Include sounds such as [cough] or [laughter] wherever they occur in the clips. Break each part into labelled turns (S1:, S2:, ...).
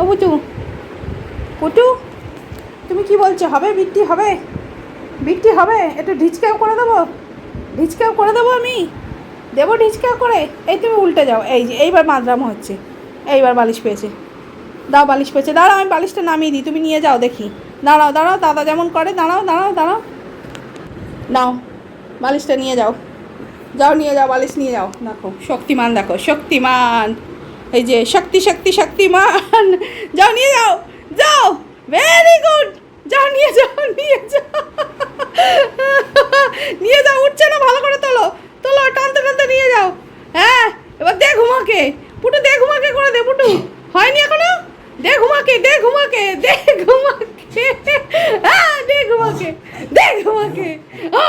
S1: ও পুটু পুটু তুমি কি বলছো? হবে? বৃষ্টি হবে? বৃষ্টি হবে? একটু ঢিচকাও করে দেবো? ঢিচকাও করে দেবো আমি? দেবো ঢিচকাও করে? এই তুমি উল্টে যাও। এই যে, এইবার মাদ্রাম হচ্ছে। এইবার বালিশ পেয়েছে। দাও বালিশ পেয়েছে। দাঁড়াও, আমি বালিশটা নামিয়ে দিই। তুমি নিয়ে যাও, দেখি। দাঁড়াও দাঁড়াও, দাদা যেমন করে, দাঁড়াও দাঁড়াও দাঁড়াও। নাও, বালিশটা নিয়ে যাও। যাও, নিয়ে যাও, বালিশ নিয়ে যাও। দেখো, শক্তিমান দেখো, শক্তিমান। এই যে শক্তি শক্তি, শক্তিমান। যাও, নিয়ে যাও। যাও। ভেরি গুড যাও, নিয়ে যাও নিয়ে যাও। নিয়ে যাও, উঠছে না, ভালো করে তোলো। তোলো, টানতে টানতে নিয়ে যাও। হ্যাঁ এবার দে ঘুমাকে। পুটু, দে ঘুমাকে করে দে, পুটু। হয়নি এখনও? দে ঘুমাকে দে ঘুমাকে দে ঘুমাকে। হ্যাঁ দে ঘুমাকে দে ঘুমাকে। ও,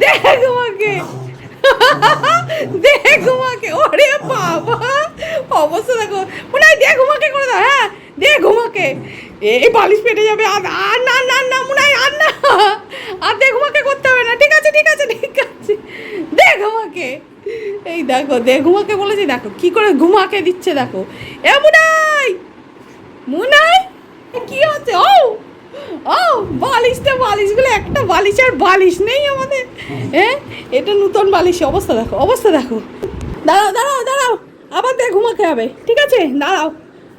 S1: দে ঘুমাকে। দে ঘুমাকে। ওরে বাবা। অবস্থা দেখো। মনে হয় দে ঘুমাকে করে দাও হ্যাঁ? দে ঘুমাকে। এই বালিশ পেটে যাবে, আর আর না না না, মনে হয় আর না। আর দে ঘুমাকে করতে হবে না। ঠিক আছে ঠিক আছে ঠিক আছে। দে ঘুমাকে। এই দেখো দে ঘুমাকে বলেছি, দেখো, কি করে ঘুমাকে দিচ্ছে, দেখো। এ, মুনাই! মুনাই! কি হচ্ছে? ও! ও, বালিশটা, বালিশগুলো, একটা বালিশ আর বালিশ নেই আমাদের। হ্যাঁ এটা নতুন বালিশ, অবস্থা দেখো অবস্থা দেখো। দাঁড়াও দাঁড়াও দাঁড়াও। হবে, ঠিক আছে? দাঁড়াও।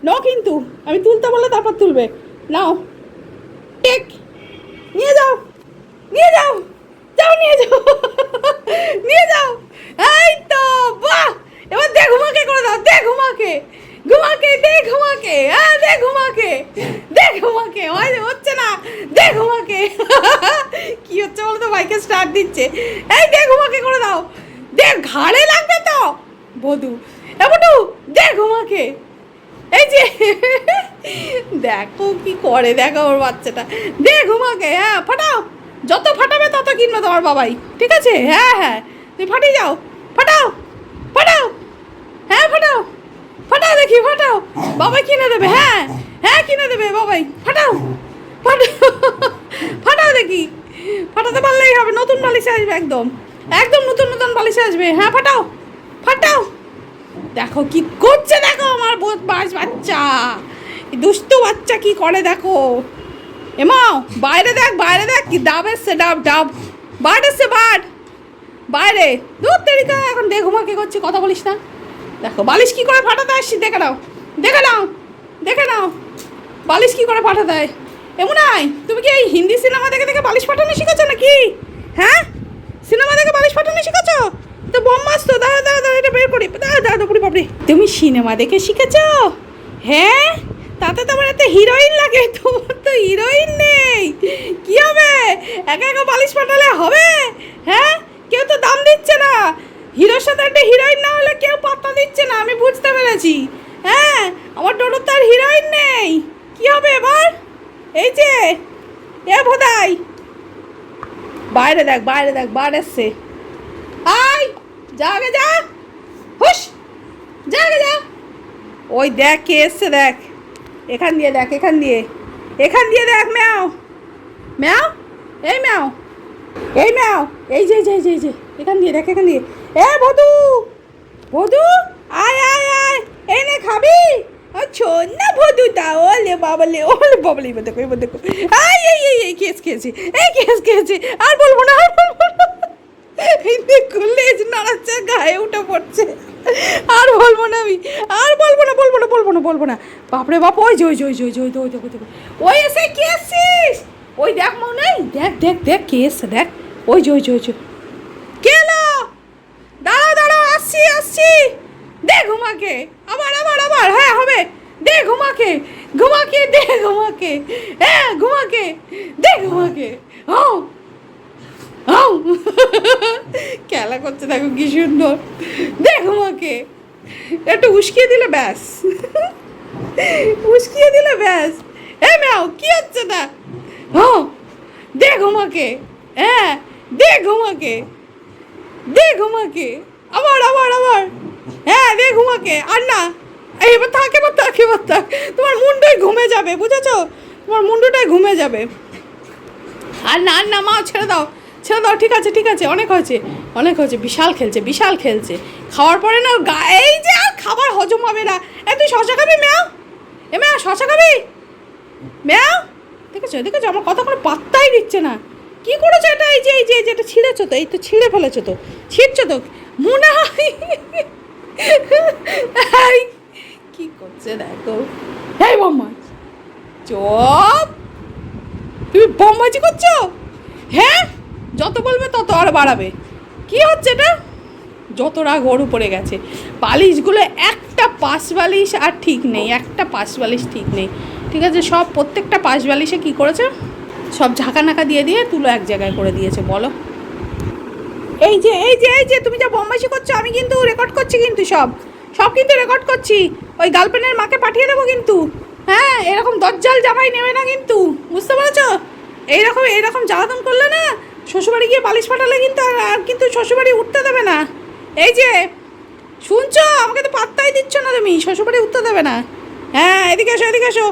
S1: ন কিন্তু, আমি তুলতে বললে তারপর তুলবে। নাও। টেক নিয়ে যাও। নিয়ে যাও। যাও, নিয়ে যাও। [laughs] নিয়ে যাও। এই তো, বাহ! এবার দে ঘুমাকে করে দাও দে ঘুমাকে। ঘুমাকে দে ঘুমাকে। হ্যাঁ দে ঘুমাকে। দে ঘুমাকে। হচ্ছে না দে ঘুমাকে। [laughs] কি হচ্ছে বলো তো বাইকে স্টার্ট দিচ্ছে। এই দে ঘুমাকে করে দাও। দে ঘাড়ে লাগবে তো। বধু এমনটু দে ঘুমাকে এই যে, দেখো কি করে, দেখো ওর বাচ্চাটা। দে ঘুমাকে হ্যাঁ ফাটাও। যত ফাটাবে তত কিনবে তোমার বাবাই, ঠিক আছে? হ্যাঁ হ্যাঁ। তুমি ফাটিয়ে যাও। ফাটাও ফাটাও। হ্যাঁ ফাটাও। ফাটাও দেখি, ফাটাও। বাবাই কিনে দেবে হ্যাঁ। হ্যাঁ কিনে দেবে বাবাই। ফাটাও ফাটাও। ফাটাও দেখি। ফাটাতে পারলেই হবে, নতুন বালিশে আসবে একদম। একদম নতুন নতুন বালিশে আসবে। হ্যাঁ ফাটাও ফাটাও। দেখো কি করছে দেখো আমার বদমাস বাচ্চা। দুষ্টু বাচ্চা কি করে দেখো? এমাও বাইরে দেখ বাইরে দেখ, কি ডাব এসছে, ডাব ডাব। বাট এসছে বার্ড বাইরে। দূর তেরিকা এখন দে ঘুমা, কি করছি, কথা বলিস না। দেখো, বালিশ কি করে ফাটাতে আসছি, দেখে নাও দেখে নাও দেখে নাও। বালিশ কি করে ফাটাতে দেয় এমন আয়, তুমি কি এই হিন্দি সিনেমা দেখে দেখে বালিশ ফাটানো শিখেছো নাকি? হ্যাঁ? সিনেমা দেখে বালিশ ফাটানো শিখেছো? তো বম্মাস তো দাঁড়া দাঁড়া দাঁড়া এটা বের করি দাঁড়া দাঁড়া দাঁড়া বাপরে তুমি সিনেমা দেখে শিখেছ? হ্যাঁ? তাতে তোমার এত হিরোইন লাগে, তোমার তো হিরোইন নেই। কি হবে? একা একা বালিশ ফাটালে হবে? হ্যাঁ? কেউ তো দাম দিচ্ছে না। হিরোর সাথে একটা হিরোইন না হলে কেউ পাত্তা দিচ্ছে না, আমি বুঝতে পেরেছি। হ্যাঁ? আমার টোটোর তো আর হিরোইন নেই। কি হবে এবার? এই যে, এ ভোদাই বাইরে দেখ বাইরে দেখ বার এসছে। আয়! যা আগে যা। হুস যা যা ওই দেখ কে এসছে দেখ। এখান দিয়ে দেখ এখান দিয়ে। এখান দিয়ে দেখ ম্যাও। ম্যাও? এই ম্যাও। এই ম্যাও। এই যে যে যে, যে। এখান দিয়ে দেখ এখান দিয়ে। এ বধু! বধু! আয় আয় আয়। এই নে খাবি? ছোন না বধুটা ওলে বাবালে ওলে বাবালে। এবার দেখো এবার দেখো। আয় এই এই এই কেস খেয়েছি। এই কেস খেয়েছি। আর বলব না আর বলব না। এই দেখো লেজ নাড়াচ্ছে গায়ে উঠে পড়ছে। আর বলব না আমি, আর বলব না বলব না বলব না বলব না। বাপরে বাপ, ওই যে ওই যে ওই যে ওই যে, ওই ওই এসে কে এসছিস? ওই দেখ মনে, দেখ দেখ দেখ কে এসছে, দেখ। ওই যে ওই যে ওই যে। কে এলো? দাঁড়াও দাঁড়াও, আসছি আসছি। দে ঘুমাকে। আবার আবার আবার হ্যাঁ হবে। দে ঘুমাকে ঘুমাকে, দে ঘুমাকে। হ্যাঁ ঘুমাকে, দে ঘুমাকে। ও আউ! খেলা করছে দেখো কি সুন্দর। দেখো মাকে। একটু উস্কিয়ে দিলে ব্যাস। উস্কিয়ে দিলে ব্যাস। এ ম্যাও, কি হচ্ছে না ও দে ঘুমাকে হ্যাঁ দে ঘুমাকে দে ঘুমাকে আবার আবার আবার। হ্যাঁ দে ঘুমাকে আর না, এবার থাক এবার থাক এবার থাক। তোমার মুন্ডই ঘুমে যাবে, বুঝেছ? তোমার মুন্ডটাই ঘুমে যাবে। আর না আর না মা ছেড়ে দাও। ছেড়ে দাও, ঠিক আছে ঠিক আছে, অনেক হয়েছে অনেক হয়েছে, বিশাল খেলছে বিশাল খেলছে। খাওয়ার পরে না এই যে, আর খাবার হজম হবে না। এ, তুই শশা খাবি, ম্যাও? এ, ম্যাও, শশা খাবি? ম্যাও? দেখেছ দেখেছ, আমার কথা কোনো পাত্তাই দিচ্ছে না। কি করেছ এটা? এই যে এই যে এটা ছিঁড়েছো তো, এই তো ছিঁড়ে ফেলেছো তো। ছিঁড়ছো তো? মনে হয় কি করছে দেখো। এই বম্মা চপ! তুমি বোমবাজি করছ? হ্যাঁ? যত বলবে তত আর বাড়াবে। কি হচ্ছে এটা? যত রাগ ওর উপরে গেছে। বালিশগুলো একটা পাশ বালিশ আর ঠিক নেই, একটা পাশ বালিশ ঠিক নেই। ঠিক আছে, সব প্রত্যেকটা পাশ বালিশে কী করেছে? সব নাকা দিয়ে দিয়ে তুলো এক জায়গায় করে দিয়েছে, বলো। এই যে এই যে এই যে, তুমি যা বম্বাসি করছ, আমি কিন্তু রেকর্ড করছি কিন্তু সব। সব কিন্তু রেকর্ড করছি। ওই গার্লফ্রেন্ডের মাকে পাঠিয়ে দেবো কিন্তু। হ্যাঁ এরকম দজ্জাল জামাই নেবে না কিন্তু। বুঝতে পেরেছ? এইরকম এইরকম জ্বালাতন করলে না শ্বশুরবাড়ি গিয়ে বালিশ পাঠালে কিন্তু আর কিন্তু শ্বশুরবাড়ি উঠতে দেবে না। এই যে, শুনছো? আমাকে তো পাত্তাই দিচ্ছ না তুমি। শ্বশুরবাড়ি উঠতে দেবে না। হ্যাঁ এদিকে এসো এদিকে এসো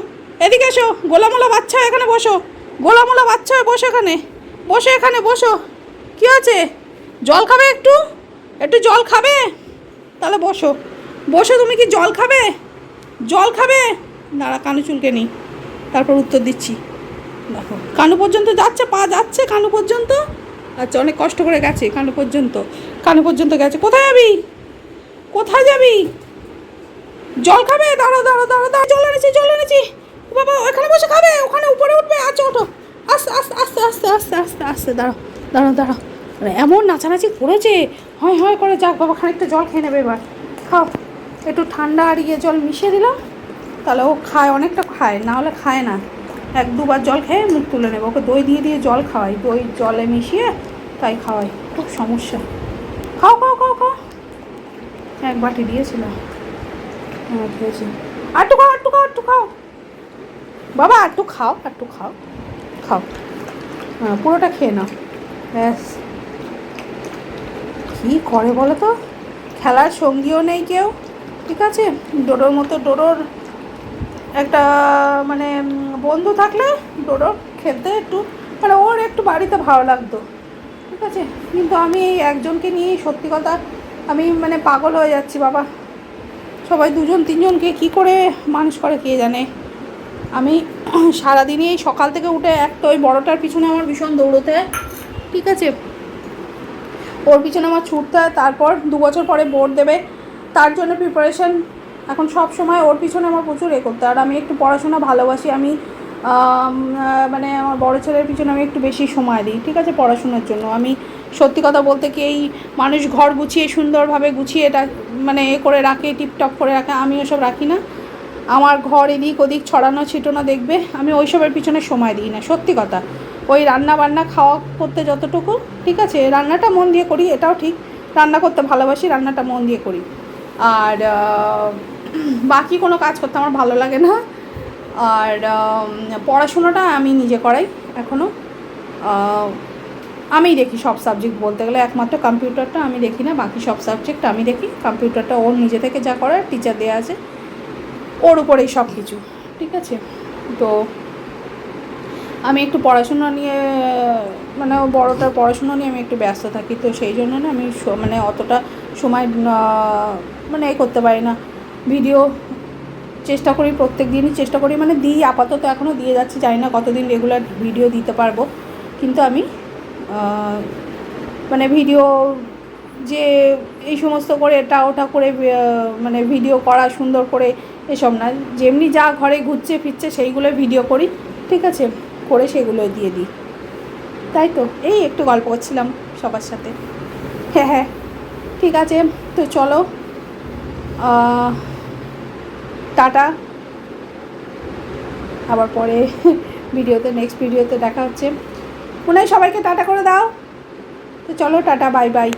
S1: এদিকে এসো। গোলামোলা বাচ্চা এখানে, বসো। গোলামোলা বাচ্চা বসো এখানে। বসো এখানে, বসো। কি আছে জল খাবে একটু? একটু জল খাবে? তাহলে বসো। বসো, তুমি কি জল খাবে? জল খাবে? দাঁড়া, কানু চুলকে নিই তারপর উত্তর দিচ্ছি। দেখো কানু পর্যন্ত যাচ্ছে, পা যাচ্ছে কানু পর্যন্ত? আচ্ছা অনেক কষ্ট করে গেছে কানু পর্যন্ত। কানু পর্যন্ত গেছে। কোথায় যাবি? কোথায় যাবি? জল খাবে? দাঁড়ো দাঁড়ো দাঁড়ো দাঁড়ো জল এনেছি জল এনেছি। বাবা, ওখানে বসে খাবে? ওখানে উপরে উঠবে? আচ্ছা ওঠো। আস্তে আস্তে আস্তে আস্তে আস্তে আস্তে আস্তে, দাঁড়াও দাঁড়াও দাঁড়াও। মানে এমন নাচানাচি করেছে? হয় হয়, করে যাক, বাবা, খানিকটা জল খেয়ে নেবে এবার। খাও। একটু ঠান্ডা আর ইয়ে জল মিশিয়ে দিলাম। তাহলে ও খায়, অনেকটা খায়, না হলে খায় না। এক দুবার জল খেয়ে মুখ তুলে নেব। ওকে দই দিয়ে দিয়ে জল খাওয়াই। দই জলে মিশিয়ে তাই খাওয়াই। খুব সমস্যা। খাও খাও খাও খাও। এক বাটি দিয়েছিলাম হ্যাঁ খেয়েছি আটটু খাও আটটু খাও আটটু খাও। বাবা, আটটু খাও আটটু খাও। খাও। হ্যাঁ পুরোটা খেয়ে নাও। ব্যাস। কী করে বলো তো? খেলার সঙ্গীও নেই কেউ। ঠিক আছে? ডোডোর মতো ডোডোর একটা মানে বন্ধু থাকলে ডোডো খেলতে একটু মানে ওর একটু বাড়িতে ভালো লাগতো, ঠিক আছে? কিন্তু আমি এই একজনকে নিয়েই সত্যি কথা, আমি মানে পাগল হয়ে যাচ্ছি, বাবা। সবাই দুজন, তিনজনকে কি করে মানুষ করে কে জানে? আমি [clears throat] সারাদিনই এই সকাল থেকে উঠে একটা ওই বড়টার পিছনে আমার ভীষণ দৌড়তে হয়, ঠিক আছে? ওর পিছনে আমার ছুটতে হয়, তারপর দু বছর পরে বোর্ড দেবে, তার জন্য প্রিপারেশন এখন সব সময় ওর পিছনে আমার প্রচুর এ করতে আর আমি একটু পড়াশোনা ভালোবাসি, আমি মানে আমার বড় ছেলের পিছনে আমি একটু বেশি সময় দিই, ঠিক আছে, পড়াশোনার জন্য। আমি সত্যি কথা বলতে কি এই মানুষ ঘর গুছিয়ে সুন্দরভাবে গুছিয়ে এটা মানে এ করে রাখে, টিপটপ করে রাখে, আমি ওসব রাখি না। আমার ঘর এদিক ওদিক ছড়ানো ছিটানো দেখবে, আমি ওইসবের পিছনে সময় দিই না, সত্যি কথা। ওই রান্না বান্না খাওয়া করতে যতটুকু, ঠিক আছে, রান্নাটা মন দিয়ে করি, এটাও ঠিক। রান্না করতে ভালোবাসি, রান্নাটা মন দিয়ে করি। আর বাকি কোনো কাজ করতে আমার ভালো লাগে না। আর পড়াশোনাটা আমি নিজে করাই এখনও আমি দেখি সব সাবজেক্ট বলতে গেলে, একমাত্র কম্পিউটারটা আমি দেখি না, বাকি সব সাবজেক্ট আমি দেখি। কম্পিউটারটা ওর নিজে থেকে যা করার টিচার দেওয়া আছে। ওর উপরেই সব কিছু, ঠিক আছে? তো আমি একটু পড়াশোনা নিয়ে মানে বড়টার পড়াশোনা নিয়ে আমি একটু ব্যস্ত থাকি, তো সেই জন্য না আমি মানে অতটা সময় মানে এ করতে পারি না। ভিডিও চেষ্টা করি প্রত্যেক দিনই চেষ্টা করি মানে দিই, আপাতত এখনও দিয়ে যাচ্ছি, জানি না কতদিন রেগুলার ভিডিও দিতে পারব। কিন্তু আমি মানে ভিডিও যে এই সমস্ত করে এটা ওটা করে মানে ভিডিও করা সুন্দর করে এসব না, যেমনি যা ঘরে ঘুরছে ফিরছে সেইগুলো ভিডিও করি, ঠিক আছে? করে সেগুলো দিয়ে দিই। তাই তো, এই একটু গল্প করছিলাম সবার সাথে। হ্যাঁ হ্যাঁ ঠিক আছে, তো চলো টাটা। আবার পরে ভিডিওতে নেক্সট ভিডিওতে দেখা হচ্ছে। মনে সবাইকে টাটা করে দাও। তো চলো, টাটা, বাই বাই।